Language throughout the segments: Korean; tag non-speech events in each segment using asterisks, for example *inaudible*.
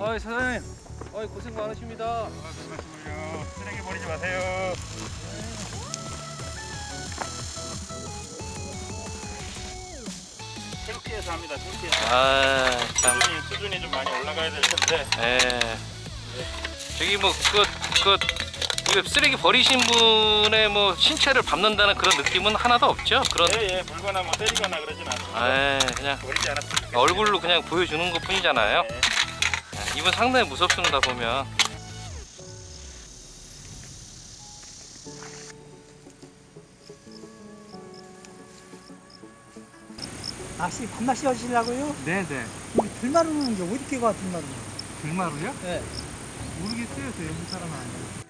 어이 사장님, 어이 고생 많으십니다. 아, 별 말씀을요. 쓰레기 버리지 마세요. tur키에서 합니다. tur키에서. 아, 참. 수준이, 수준이 좀 많이 올라가야 될 텐데. 예. 저기 뭐, 그, 그, 이거 쓰레기 버리신 분의 뭐 신체를 밟는다는 그런 느낌은 하나도 없죠? 그런, 예, 예. 물거나 뭐 때리거나 그러진 않습니다. 예, 그냥 버리지 않았으면 좋겠습니다. 얼굴로 그냥 보여주는 것 뿐이잖아요. 네. 예, 이분 상당히 무섭습니다, 보면. 낚시 밤낚시 하시려고요? 네네. 여기 들마루는 이제 어디 가 들마루? 들마루요? 네. 모르겠어요. 저 여기 사람 아니에요.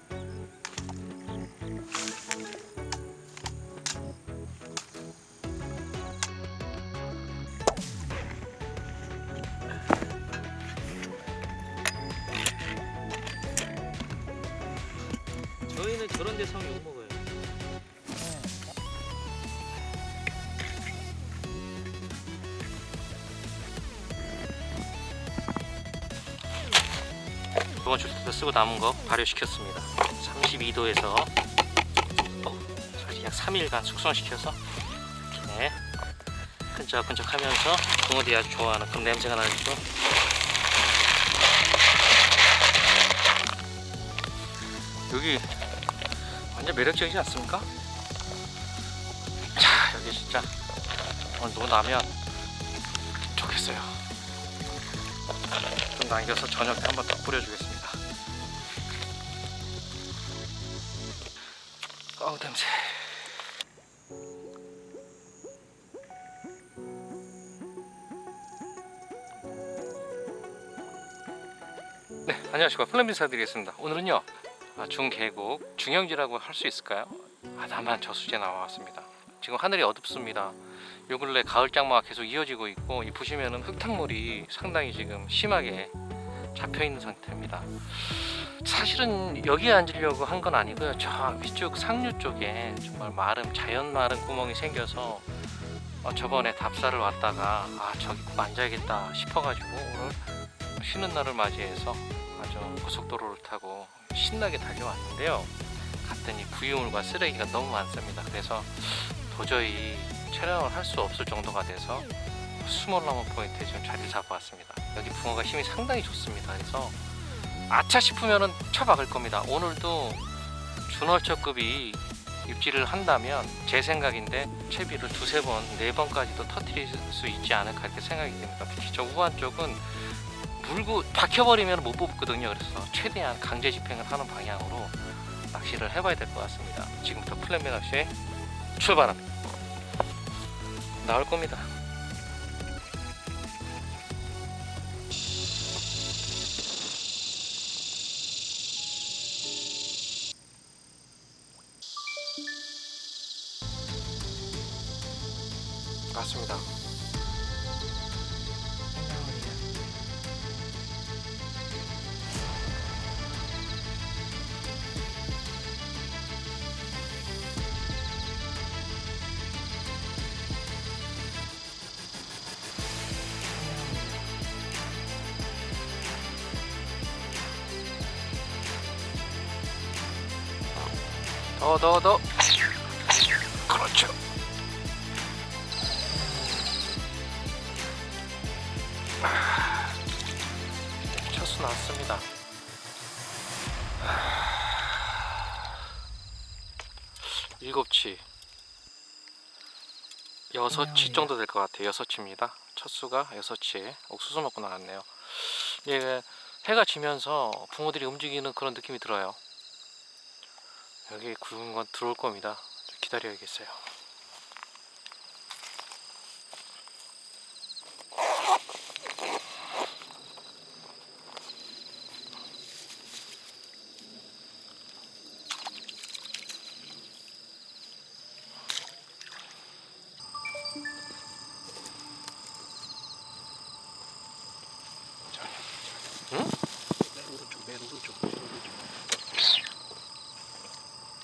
이번 주부터 쓰고 남은 거 발효시켰습니다. 32도에서 어, 약 3일간 숙성시켜서 이렇게 끈적끈적하면서 붕어들이 아주 좋아하는 그런 냄새가 나죠. 여기 완전 매력적이지 않습니까? 자 여기 진짜 오늘 누구 나면 좋겠어요 좀 남겨서 저녁 때 한번 더 뿌려주겠습니다 냄새 네 안녕하십니까 플랜 인사드리겠습니다 오늘은요 아, 중계곡 중형지라고 할 수 있을까요? 아담한 저수지에 나와왔습니다. 지금 하늘이 어둡습니다. 요 근래 가을 장마가 계속 이어지고 있고 이 보시면은 흙탕물이 상당히 지금 심하게 잡혀 있는 상태입니다. 사실은 여기에 앉으려고 한 건 아니고요. 저 위쪽 상류 쪽에 정말 마름 자연 마름 구멍이 생겨서 어, 저번에 답사를 왔다가 아 저기 꼭 앉아야겠다 싶어가지고 오늘 쉬는 날을 맞이해서 아주 고속도로를 타고 신나게 달려왔는데요. 갔더니 구유물과 쓰레기가 너무 많습니다. 그래서 도저히 촬영을 할 수 없을 정도가 돼서 스몰라몬 포인트에 지금 자리를 잡아왔습니다. 여기 붕어가 힘이 상당히 좋습니다. 그래서 아차 싶으면은 쳐박을 겁니다. 오늘도 준월처급이 입질을 한다면 제 생각인데 채비를 두세 번, 네 번까지도 터트릴 수 있지 않을까 이렇게 생각이 됩니다. 특히 저 우한 쪽은 물고 박혀버리면 못 뽑거든요. 그래서 최대한 강제 집행을 하는 방향으로 낚시를 해봐야 될 것 같습니다. 지금부터 플랜배 낚시에 출발합니다. 나올 겁니다. 맞습니다. 더, 더, 더. 아, 일곱치. 여섯치 정도 될 것 같아요. 여섯치입니다. 첫 수가 여섯치에 옥수수 먹고 나왔네요. 예, 해가 지면서 붕어들이 움직이는 그런 느낌이 들어요. 여기 굵은 건 들어올 겁니다. 기다려야겠어요.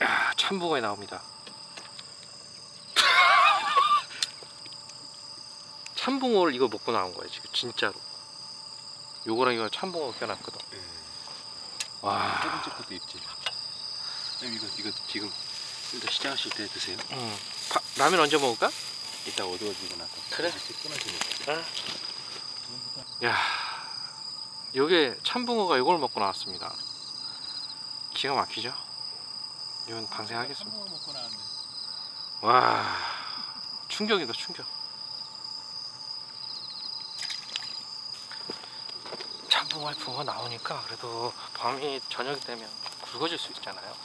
야, 참붕어에 나옵니다. *laughs* 참붕어를 이거 먹고 나온 거예요, 지금 진짜로. 요거랑 이거 참붕어 껴놨거든. 와. 첫 번째 것도 있지. 선생님 이거 이거 지금 일단 시작하실 때 드세요. 음. 파- 라면 언제 먹을까? 이따 어두워지고 나서. 그래. 끊어지니까. 야, 요게 참붕어가 이걸 먹고 나왔습니다. 기가 막히죠? 이건 방생하겠습니다. 와, 충격이다 충격. 참붕어 붕어 나오니까 그래도 밤이 저녁이 되면 굵어질 수 있잖아요.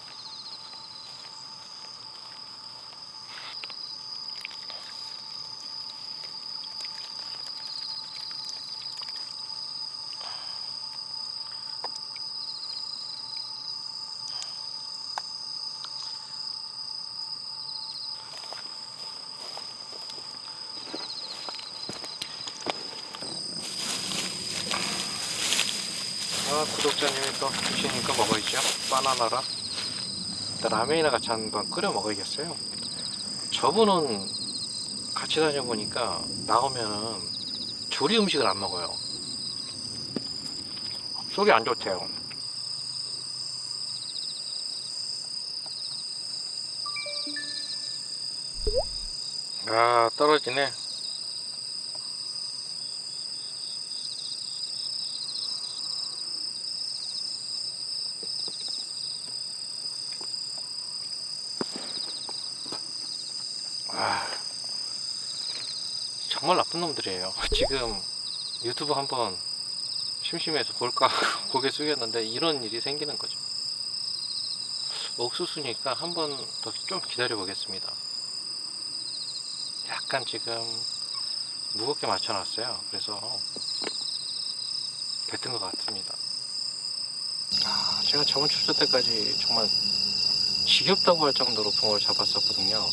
아, 구독자님이 또 주시니까 먹어야죠. 바나나랑 라면이나 같이 한번 끓여 먹어야겠어요. 저분은 같이 다녀보니까 나오면은 조리 음식을 안 먹어요. 속이 안 좋대요. 아, 떨어지네. 아, 정말 나쁜 놈들이에요. *laughs* 지금 유튜브 한번 심심해서 볼까 *laughs* 고개 숙였는데 이런 일이 생기는 거죠. 옥수수니까 한 번 더 좀 기다려 보겠습니다. 약간 지금 무겁게 맞춰놨어요. 그래서 뱉은 것 같습니다. 아, 제가 저번 출조 때까지 정말 지겹다고 할 정도로 붕어를 잡았었거든요.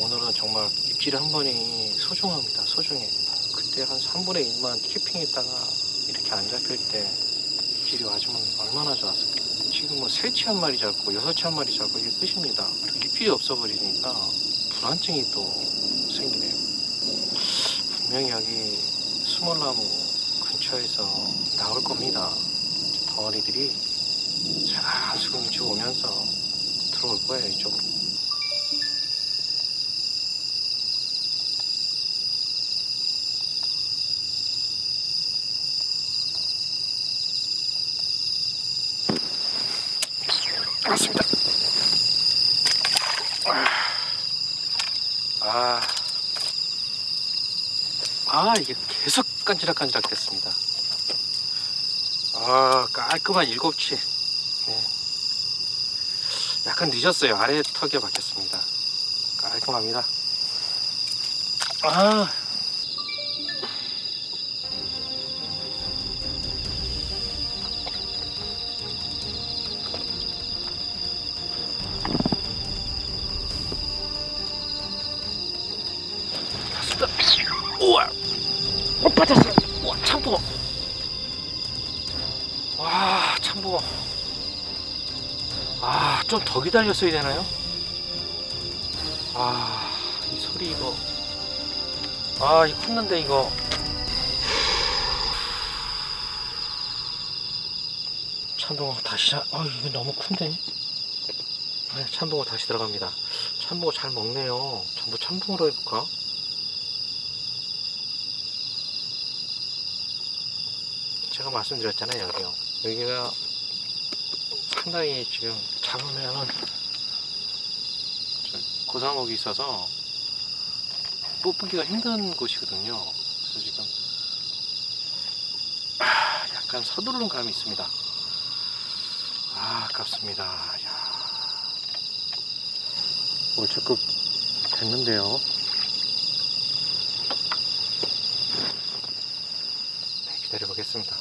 오늘은 정말 입질 한 번이 소중합니다. 소중해. 그때 한 3분의 1만 키핑했다가 이렇게 안 잡힐 때 입질이 와주면 얼마나 좋았을까. 지금은 세치 한 마리 잡고 여섯 치 한 마리 잡고 이게 끝입니다. 그리고 입질이 없어버리니까 불안증이 또 생기네요. 분명히 여기 수몰나무 근처에서 나올 겁니다. 덩어리들이 자수금치 오면서 들어올 거예요 이쪽으로. 맞습니다. 아, 아 이게 계속 깐지락깐지락 됐습니다. 아 깔끔한 일곱치. 네. 약간 늦었어요. 아래 턱에 박혔습니다. 깔끔합니다. 아. 빠졌어. 와, 참붕어. 와, 참붕어. 아, 좀 더 기다렸어야 되나요? 아, 이 소리 이거. 아, 이 컸는데 이거. 참붕어 다시, 자- 아, 이거 너무 큰데? 아, 참붕어 다시 들어갑니다. 참붕어 잘 먹네요. 전부 참붕어로 해볼까? 제가 말씀드렸잖아요, 여기요. 여기가 상당히 지금 잡으면은 저 고사목이 있어서 뽑기가 힘든 곳이거든요. 그래서 지금 아, 약간 서두르는 감이 있습니다. 아, 아깝습니다. 야. 월초급 됐는데요. 네, 기다려 보겠습니다.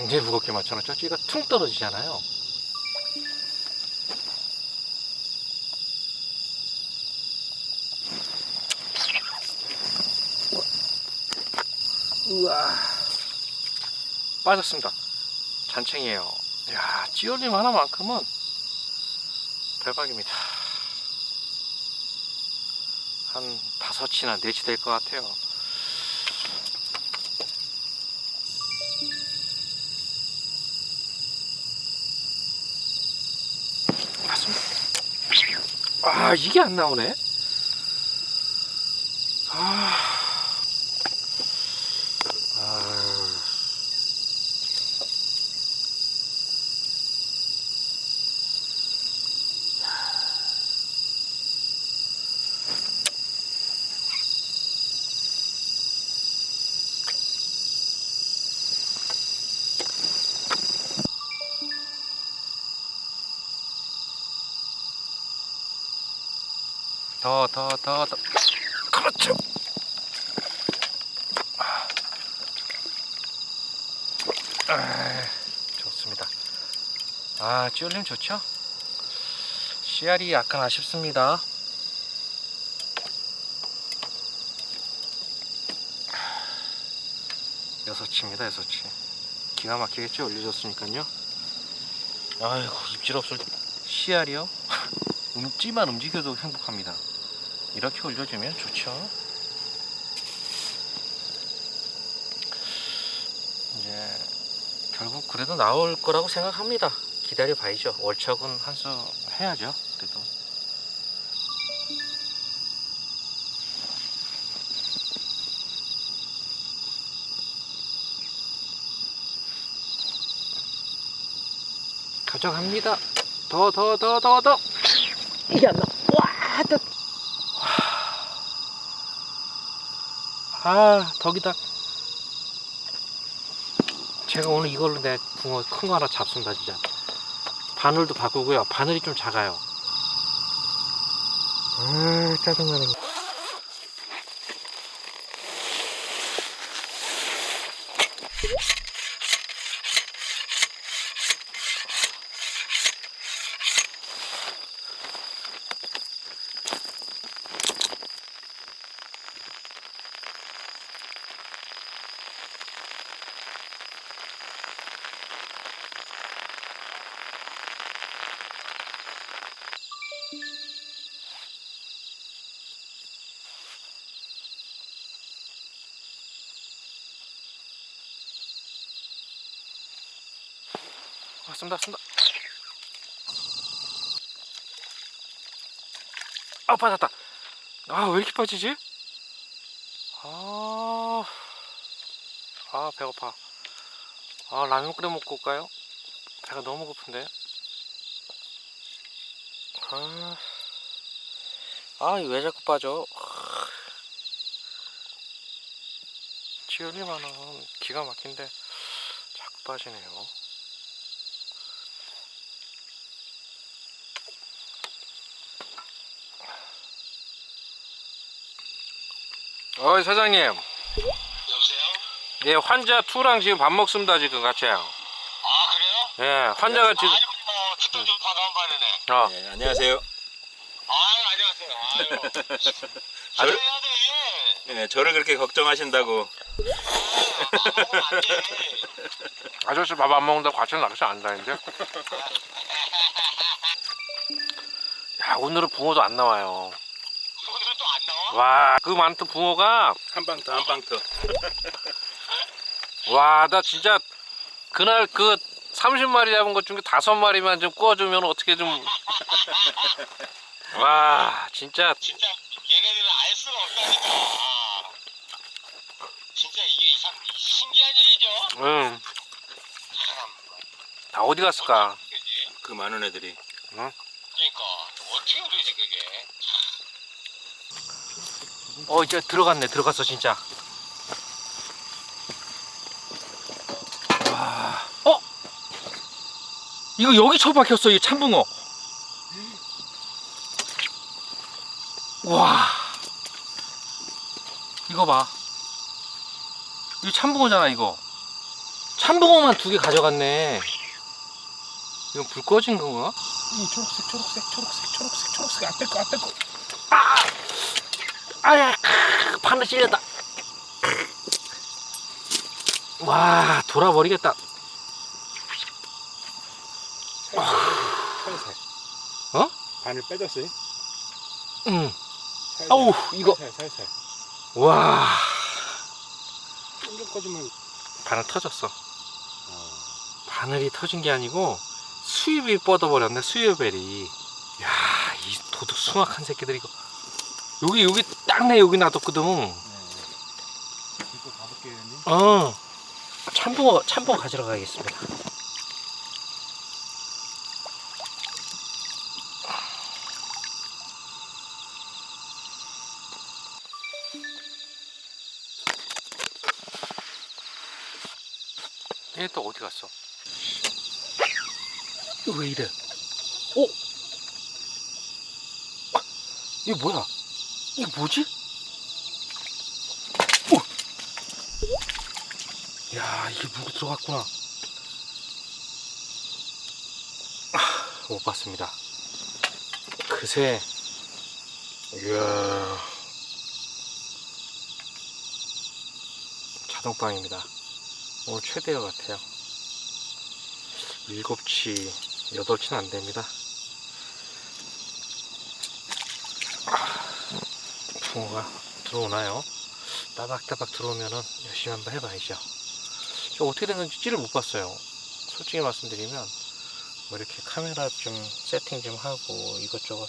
굉장히 무겁게 맞춰놨죠? 찌가 퉁 떨어지잖아요. 우와. 빠졌습니다. 잔챙이에요. 이야 찌올림 하나만큼은 대박입니다. 한 다섯이나 넷이 될 것 같아요 아 이게 안 나오네. 아. 아. 더, 더, 더, 더. 그렇죠. 아, 좋습니다. 아, 찌올림 좋죠? 씨알이 약간 아쉽습니다. 여섯치입니다, 여섯치. 기가 막히겠죠? 올려줬으니까요. 아이고, 입질 없을 씨알이요? *laughs* 움찌만 움직여도 행복합니다. 이렇게 올려주면 좋죠. 이제 결국 그래도 나올 거라고 생각합니다. 기다려 봐야죠. 월척은 한 수 해야죠. 그래도. 가져갑니다. 더, 더, 더, 더, 더. 이게 안 나. 와, 더. 아, 덕이다. 제가 오늘 이걸로 내 붕어 큰 거 하나 잡습니다, 진짜. 바늘도 바꾸고요. 바늘이 좀 작아요. 아, 짜증나네. 왔습니다, 왔습니다. 아, 빠졌다. 아, 왜 이렇게 빠지지? 아, 아, 배고파. 아, 라면 끓여 먹고 올까요? 배가 너무 고픈데. 아, 아, 이거 왜 자꾸 빠져? 지연이만은 기가 막힌데 자꾸 빠지네요. 어이 사장님 여보세요? 예 환자 투랑 지금 밥 먹습니다 지금 같이 아 그래요? 예 환자가 지금 아유 뭐 듣도 좀 반가운 반이네. 어, 네, 안녕하세요. 아유 *laughs* 안녕하세요. 아유. 저를, 해야 돼. 네, 저를 그렇게 걱정하신다고. 아, 먹으면 안 돼. 아저씨 밥 안 먹는다고 같이 낚시 안 다니는데 *laughs* 야 오늘은 붕어도 안 나와요 와? 와그 많던 붕어가 한방 더, 한방 더. 와나 진짜 그날 그 30마리 잡은 것 중에 다섯 마리만 좀 구워주면 어떻게 좀 *laughs* 와 진짜 진짜 얘네들은 알 수가 없다니까. 진짜 이게 이상 신기한 일이죠. 응. 참. 다 어디 갔을까 그지? 그 많은 애들이. 그러니까 어떻게 그러지 그게? 어 이제 들어갔네. 들어갔어 진짜. 와. 어? 이거 여기 처박혔어 이 참붕어. 와. 이거 봐. 이거 참붕어잖아 이거. 참붕어만 두 개 가져갔네. 이건 불 꺼진 건가? 이 초록색 초록색 초록색 초록색 초록색. 앞에 거 앞에 거. 아야 크, 바늘 찔렸다. 와 돌아버리겠다. 살살 어? 바늘 빼줬어요? 응. 살살. 아우 이거. 살살 살살. 와. 좀 꺼지면 바늘 터졌어. 바늘이 터진 게 아니고 수입이 뻗어버렸네 수입벨이. 야 이 도둑 숭악한 새끼들 이거 여기 여기 딱 내 여기 놔뒀거든 이거 가볼게요 형님. 어 참붕어 참붕어 가지러 가겠습니다 얘 또 어디 갔어? 이거 왜 이래? 어? 아, 이게 뭐야? 이게 뭐지? 어? 야 이게 물고 들어갔구나. 아, 못 봤습니다. 그새 이야. 자동방입니다. 오늘 최대어 같아요. 일곱치 여덟치는 안 됩니다 붕어가 들어오나요? 따박따박 들어오면은 열심히 한번 해봐야죠 저 어떻게 된 건지 찌를 못 봤어요. 솔직히 말씀드리면 뭐 이렇게 카메라 좀 세팅 좀 하고 이것저것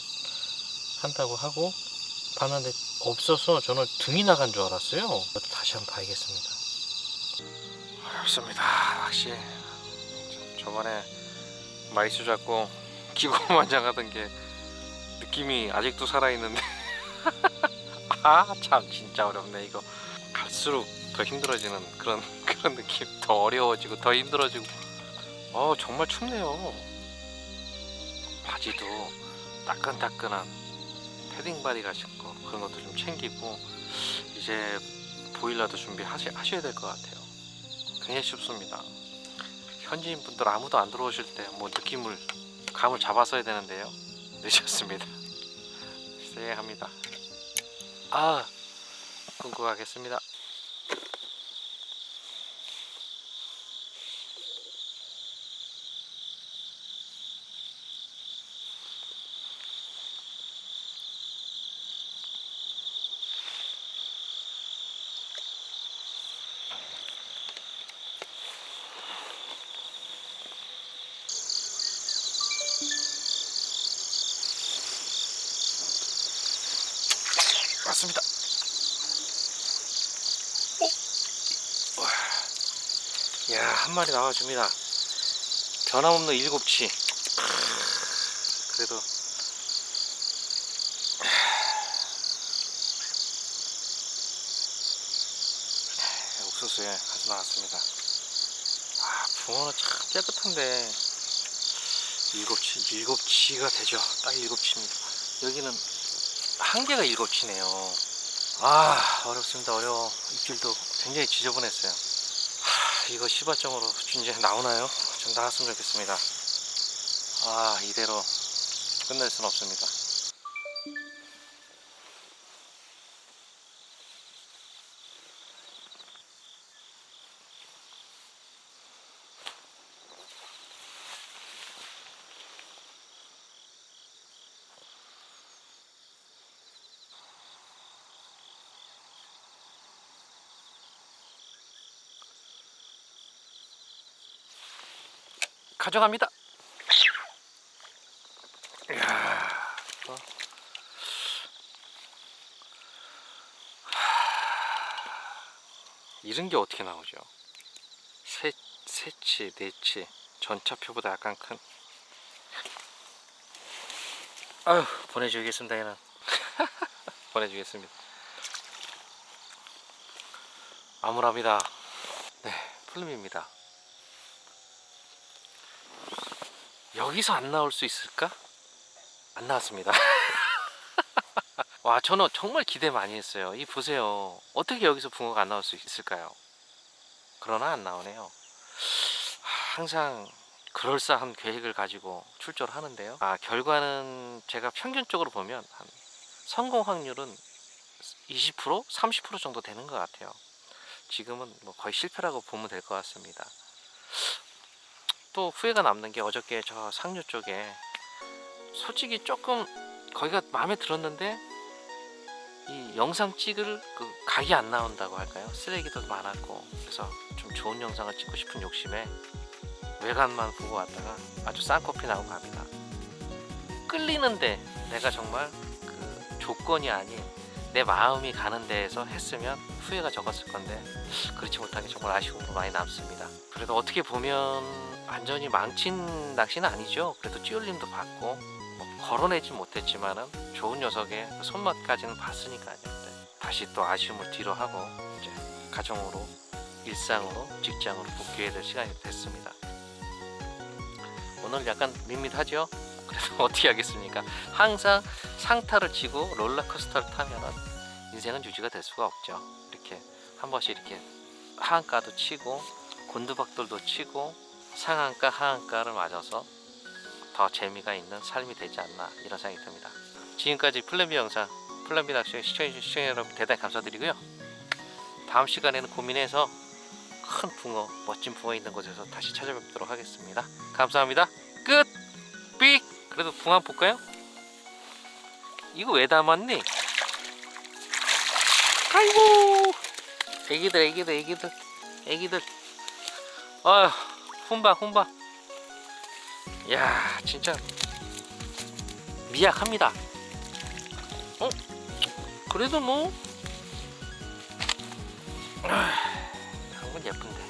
한다고 하고 봤는데 없어서 저는 등이 나간 줄 알았어요. 다시 한번 봐야겠습니다. 어렵습니다. 저- 저번에 마이수 잡고 *laughs* 기고만장하던 게 느낌이 아직도 살아있는데 아 참 진짜 어렵네 이거. 갈수록 더 힘들어지는 그런 *laughs* 그런 느낌. 더 어려워지고 더 힘들어지고. 어 정말 춥네요. 바지도 따끈따끈한 패딩 바디 같은 거 그런 것도 좀 챙기고 이제 보일러도 준비하셔야 될 것 같아요. 굉장히 춥습니다. 현지인 분들 아무도 안 들어오실 때 뭐 느낌을 감을 잡았어야 되는데요. 늦었습니다. *laughs* 쎄합니다 아 맞습니다. 오! 와. 야, 한 마리 나와줍니다. 변함없는 일곱치. 그래도 하, 옥수수에 아주 나왔습니다. 아, 붕어는 참 깨끗한데 일곱치, 일곱치가 되죠. 딱 일곱치입니다. 여기는 한 개가 일곱치네요. 아 어렵습니다 어려워 입질도 굉장히 지저분했어요. 하, 이거 시바점으로 이제 나오나요? 좀 나왔으면 좋겠습니다. 아 이대로 끝낼 수는 없습니다. 가져갑니다. 이야, 어. 하, 이런 게 어떻게 나오죠? 세, 세치, 네치, 전차표보다 약간 큰. 아유, 보내주겠습니다, 얘는. *laughs* 보내주겠습니다. 암울합니다. 네, 풀림입니다. 여기서 안 나올 수 있을까? 안 나왔습니다. *laughs* 와, 저는 정말 기대 많이 했어요. 이 보세요. 어떻게 여기서 붕어가 안 나올 수 있을까요? 그러나 안 나오네요. 항상 그럴싸한 계획을 가지고 출조를 하는데요. 아, 결과는 제가 평균적으로 보면 한 성공 확률은 20% 30% 정도 되는 것 같아요. 지금은 뭐 거의 실패라고 보면 될 것 같습니다. 또 후회가 남는 게 어저께 저 상류 쪽에 솔직히 조금 거기가 마음에 들었는데 이 영상 찍을 그 각이 안 나온다고 할까요? 쓰레기도 많았고 그래서 좀 좋은 영상을 찍고 싶은 욕심에 외관만 보고 왔다가 아주 싼 커피 나오고 갑니다. 끌리는데 내가 정말 그 조건이 아닌 내 마음이 가는 데에서 했으면 후회가 적었을 건데 그렇지 못하게 정말 아쉬움으로 많이 남습니다. 그래도 어떻게 보면 완전히 망친 낚시는 아니죠. 그래도 찌울림도 받고 뭐 걸어내지 못했지만은 좋은 녀석의 그 손맛까지는 봤으니까요. 네. 다시 또 아쉬움을 뒤로 하고 이제 가정으로 일상으로 직장으로 복귀해야 될 시간이 됐습니다. 오늘 약간 밋밋하죠? 그래서 *laughs* 어떻게 하겠습니까? 항상 상타를 치고 롤러코스터를 타면은 인생은 유지가 될 수가 없죠. 이렇게 한 번씩 이렇게 하한가도 치고 곤두박돌도 치고 상한가 하한가를 맞아서 더 재미가 있는 삶이 되지 않나 이런 생각이 듭니다. 지금까지 플랜비 영상 플랜비 낚시 시청해주신 시청자 여러분 대단히 감사드리고요. 다음 시간에는 고민해서 큰 붕어 멋진 붕어 있는 곳에서 다시 찾아뵙도록 하겠습니다. 감사합니다. 끝! 삑! 그래도 붕어 볼까요? 이거 왜 담았니? 아이고 애기들 애기들 애기들 애기들 아휴 훈방 훈방 야 진짜 미약합니다 어? 그래도 뭐 한건 예쁜데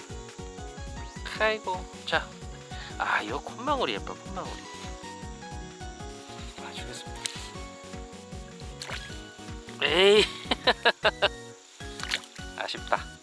아이고 자아 이거 콧망울이 예뻐 콧망울이 에이. *laughs* 아쉽다.